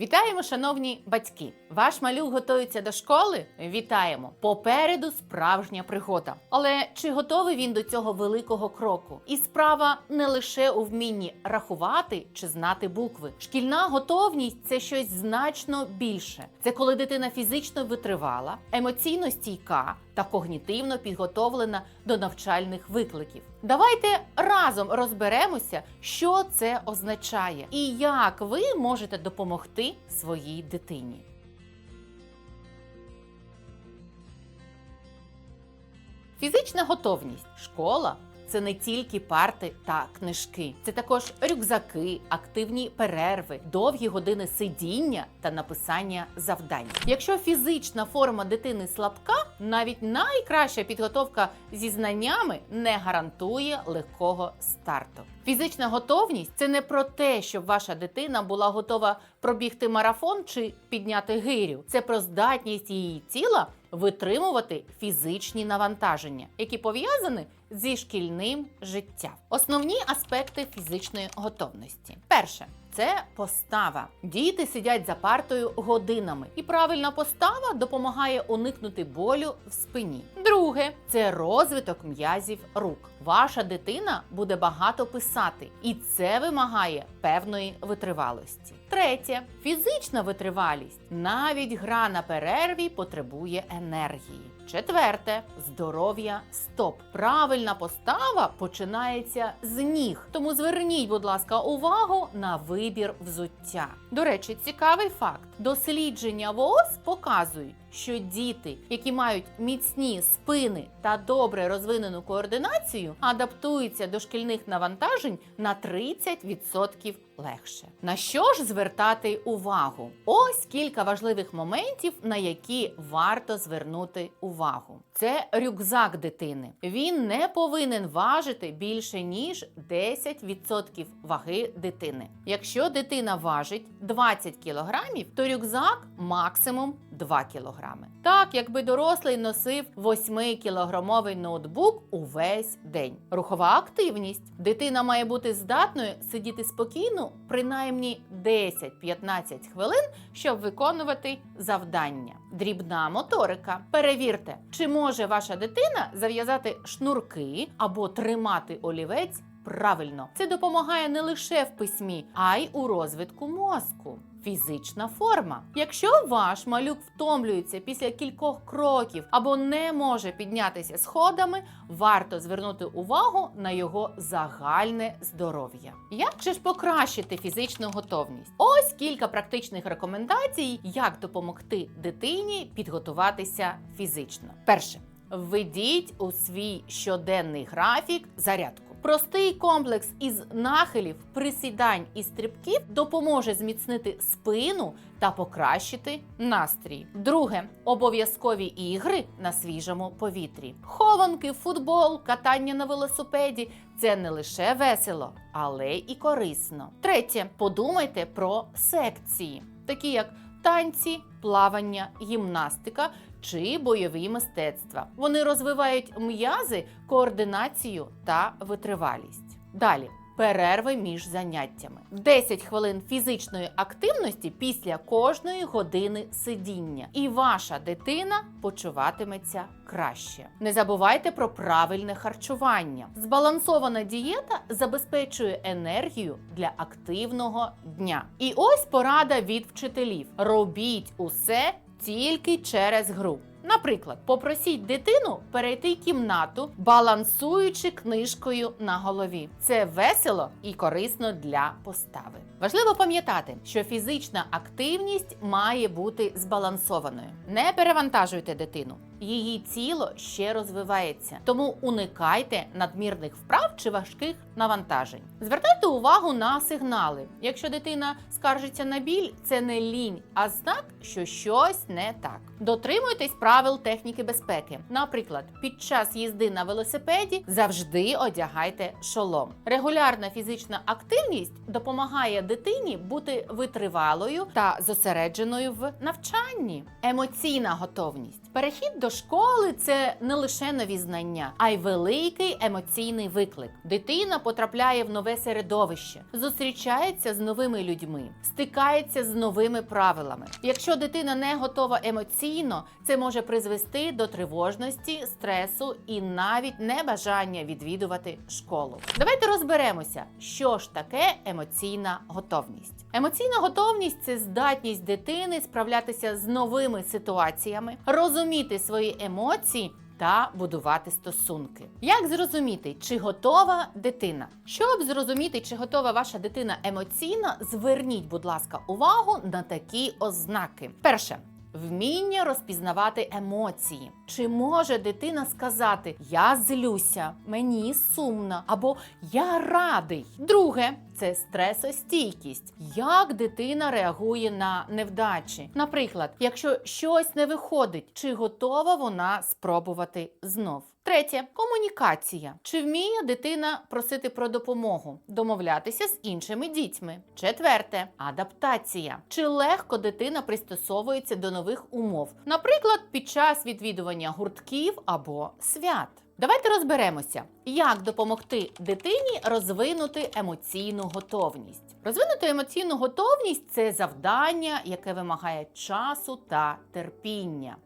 Вітаємо, шановні батьки! Ваш малюк готується до школи? Вітаємо! Попереду справжня пригода. Але чи готовий він до цього великого кроку? І справа не лише у вмінні рахувати чи знати букви. Шкільна готовність це щось значно більше. Це коли дитина фізично витривала, емоційно стійка та когнітивно підготовлена до навчальних викликів. Давайте разом розберемося, що це означає і як ви можете допомогти своїй дитині. Фізична готовність, школа це не тільки парти та книжки, це також рюкзаки, активні перерви, довгі години сидіння та написання завдань. Якщо фізична форма дитини слабка, навіть найкраща підготовка зі знаннями не гарантує легкого старту. Фізична готовність це не про те, щоб ваша дитина була готова пробігти марафон чи підняти гирю. Це про здатність її тіла витримувати фізичні навантаження, які пов'язані зі шкільним життям. Основні аспекти фізичної готовності. Перше. Це постава. Діти сидять за партою годинами, і правильна постава допомагає уникнути болю в спині. Друге це розвиток м'язів рук. Ваша дитина буде багато писати, і це вимагає певної витривалості. Третє фізична витривалість. Навіть гра на перерві потребує енергії. Четверте здоров'я стоп. Правильна постава починається з ніг. Тому зверніть, будь ласка, увагу на вибір взуття. До речі, цікавий факт: дослідження ВООЗ показують, що діти, які мають міцні спини та добре розвинену координацію, адаптуються до шкільних навантажень на 30% легше. На що ж звертати увагу? Ось кілька важливих моментів, на які варто звернути увагу увагу. Це рюкзак дитини. Він не повинен важити більше ніж 10% ваги дитини. Якщо дитина важить 20 кг, то рюкзак максимум 2 кг. Так, якби дорослий носив 8-кілограмовий ноутбук увесь день. Рухова активність. Дитина має бути здатною сидіти спокійно принаймні 10-15 хвилин, щоб виконувати завдання. Дрібна моторика. Перевірте, чи може ваша дитина зав'язати шнурки або тримати олівець правильно. Це допомагає не лише в письмі, а й у розвитку мозку. Фізична форма. Якщо ваш малюк втомлюється після кількох кроків або не може піднятися сходами, варто звернути увагу на його загальне здоров'я. Як же ж покращити фізичну готовність? Ось кілька практичних рекомендацій, як допомогти дитині підготуватися фізично. Перше, введіть у свій щоденний графік зарядку. Простий комплекс із нахилів, присідань і стрибків допоможе зміцнити спину та покращити настрій. Друге обов'язкові ігри на свіжому повітрі. Хованки, футбол, катання на велосипеді це не лише весело, але і корисно. Третє подумайте про секції, такі як танці, плавання, гімнастика чи бойові мистецтва. Вони розвивають м'язи, координацію та витривалість. Далі. Перерви між заняттями 10 хвилин фізичної активності після кожної години сидіння, і ваша дитина почуватиметься краще. Не забувайте про правильне харчування. Збалансована дієта забезпечує енергію для активного дня. І ось порада від вчителів: робіть усе тільки через гру. Наприклад, попросіть дитину перейти кімнату, балансуючи книжкою на голові. Це весело і корисно для постави. Важливо пам'ятати, що фізична активність має бути збалансованою. Не перевантажуйте дитину. Її тіло ще розвивається, тому уникайте надмірних вправ чи важких навантажень. Звертайте увагу на сигнали. Якщо дитина скаржиться на біль, це не лінь, а знак, що щось не так. Дотримуйтесь правил техніки безпеки. Наприклад, під час їзди на велосипеді завжди одягайте шолом. Регулярна фізична активність допомагає дитині бути витривалою та зосередженою в навчанні. Емоційна готовність. Перехід до школи це не лише нові знання, а й великий емоційний виклик. Дитина потрапляє в нове середовище, зустрічається з новими людьми, стикається з новими правилами. Якщо дитина не готова емоційно, це може призвести до тривожності, стресу і навіть небажання відвідувати школу. Давайте розберемося, що ж таке емоційна готовність. Емоційна готовність це здатність дитини справлятися з новими ситуаціями, розуміти свої емоції. Та будувати стосунки. Як зрозуміти, чи готова дитина? Щоб зрозуміти, чи готова ваша дитина емоційно, зверніть, будь ласка, увагу на такі ознаки. Перше. Вміння розпізнавати емоції. Чи може дитина сказати Я злюся, мені сумно або Я радий? Друге це стресостійкість. Як дитина реагує на невдачі? Наприклад, якщо щось не виходить, чи готова вона спробувати знов? Третє комунікація. Чи вміє дитина просити про допомогу, домовлятися з іншими дітьми? Четверте адаптація. Чи легко дитина пристосовується до нових умов, наприклад, під час відвідування гуртків або свят? Давайте розберемося, як допомогти дитині розвинути емоційну готовність. Розвинути емоційну готовність це завдання, яке вимагає часу та терпіння.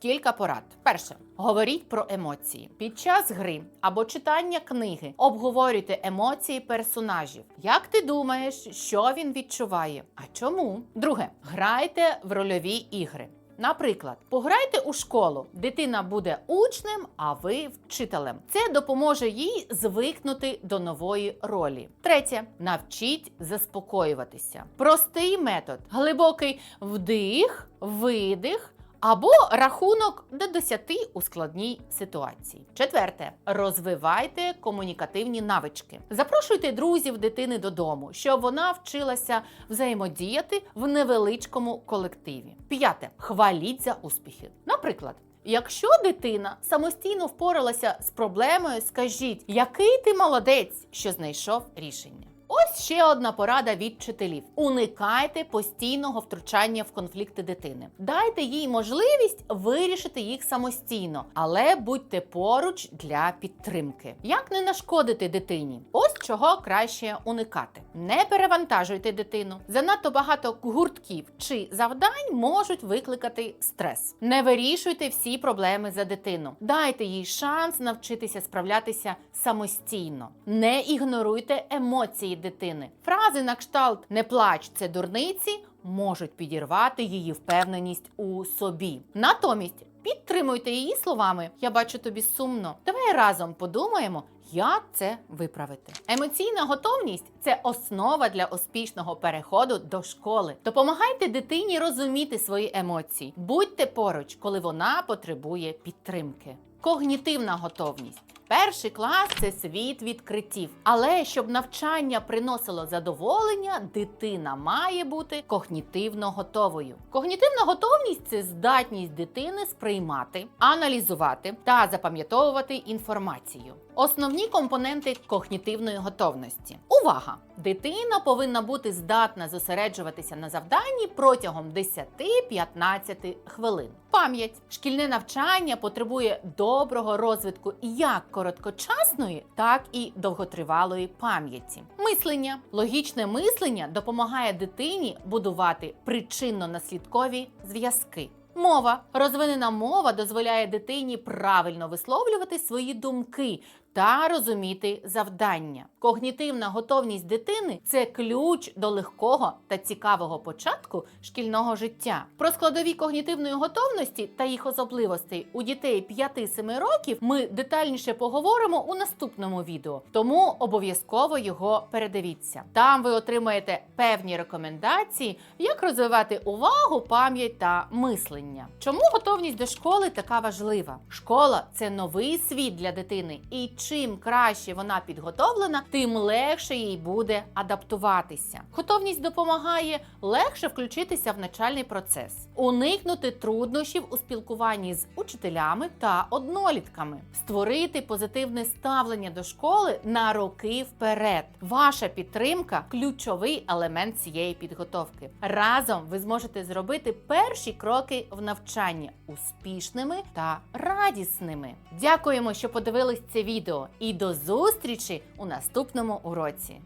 Кілька порад. Перше, говоріть про емоції. Під час гри або читання книги обговорюйте емоції персонажів. Як ти думаєш, що він відчуває? А чому? Друге, грайте в рольові ігри. Наприклад, пограйте у школу, дитина буде учнем, а ви вчителем. Це допоможе їй звикнути до нової ролі. Третє, навчіть заспокоюватися. Простий метод: глибокий вдих, видих. Або рахунок до 10 у складній ситуації. Четверте, розвивайте комунікативні навички. Запрошуйте друзів дитини додому, щоб вона вчилася взаємодіяти в невеличкому колективі. П'яте, хваліть за успіхи. Наприклад. Якщо дитина самостійно впоралася з проблемою, скажіть, який ти молодець, що знайшов рішення. Ось ще одна порада від вчителів: уникайте постійного втручання в конфлікти дитини. Дайте їй можливість вирішити їх самостійно, але будьте поруч для підтримки. Як не нашкодити дитині? Ось чого краще уникати. Не перевантажуйте дитину. Занадто багато гуртків чи завдань можуть викликати стрес. Не вирішуйте всі проблеми за дитину. Дайте їй шанс навчитися справлятися самостійно. Не ігноруйте емоції дитини. Фрази на кшталт не плач, це дурниці можуть підірвати її впевненість у собі. Натомість підтримуйте її словами. Я бачу тобі сумно. Давай разом подумаємо. Як це виправити? Емоційна готовність це основа для успішного переходу до школи. Допомагайте дитині розуміти свої емоції. Будьте поруч, коли вона потребує підтримки. Когнітивна готовність. Перший клас це світ відкриттів. Але щоб навчання приносило задоволення, дитина має бути когнітивно готовою. Когнітивна готовність це здатність дитини сприймати, аналізувати та запам'ятовувати інформацію. Основні компоненти когнітивної готовності. Увага! Дитина повинна бути здатна зосереджуватися на завданні протягом 10-15 хвилин. Пам'ять шкільне навчання потребує доброго розвитку як короткочасної, так і довготривалої пам'яті. Мислення логічне мислення допомагає дитині будувати причинно-наслідкові зв'язки. Мова розвинена мова дозволяє дитині правильно висловлювати свої думки та розуміти завдання. Когнітивна готовність дитини це ключ до легкого та цікавого початку шкільного життя. Про складові когнітивної готовності та їх особливостей у дітей 5-7 років ми детальніше поговоримо у наступному відео, тому обов'язково його передивіться. Там ви отримаєте певні рекомендації, як розвивати увагу, пам'ять та мислення. Чому готовність до школи така важлива? Школа це новий світ для дитини і чим краще вона підготовлена, тим легше їй буде адаптуватися. Готовність допомагає легше включитися в навчальний процес, уникнути труднощів у спілкуванні з учителями та однолітками, створити позитивне ставлення до школи на роки вперед. Ваша підтримка ключовий елемент цієї підготовки. Разом ви зможете зробити перші кроки в навчанні успішними та радісними. Дякуємо, що подивились це відео, і до зустрічі у наступному уроці.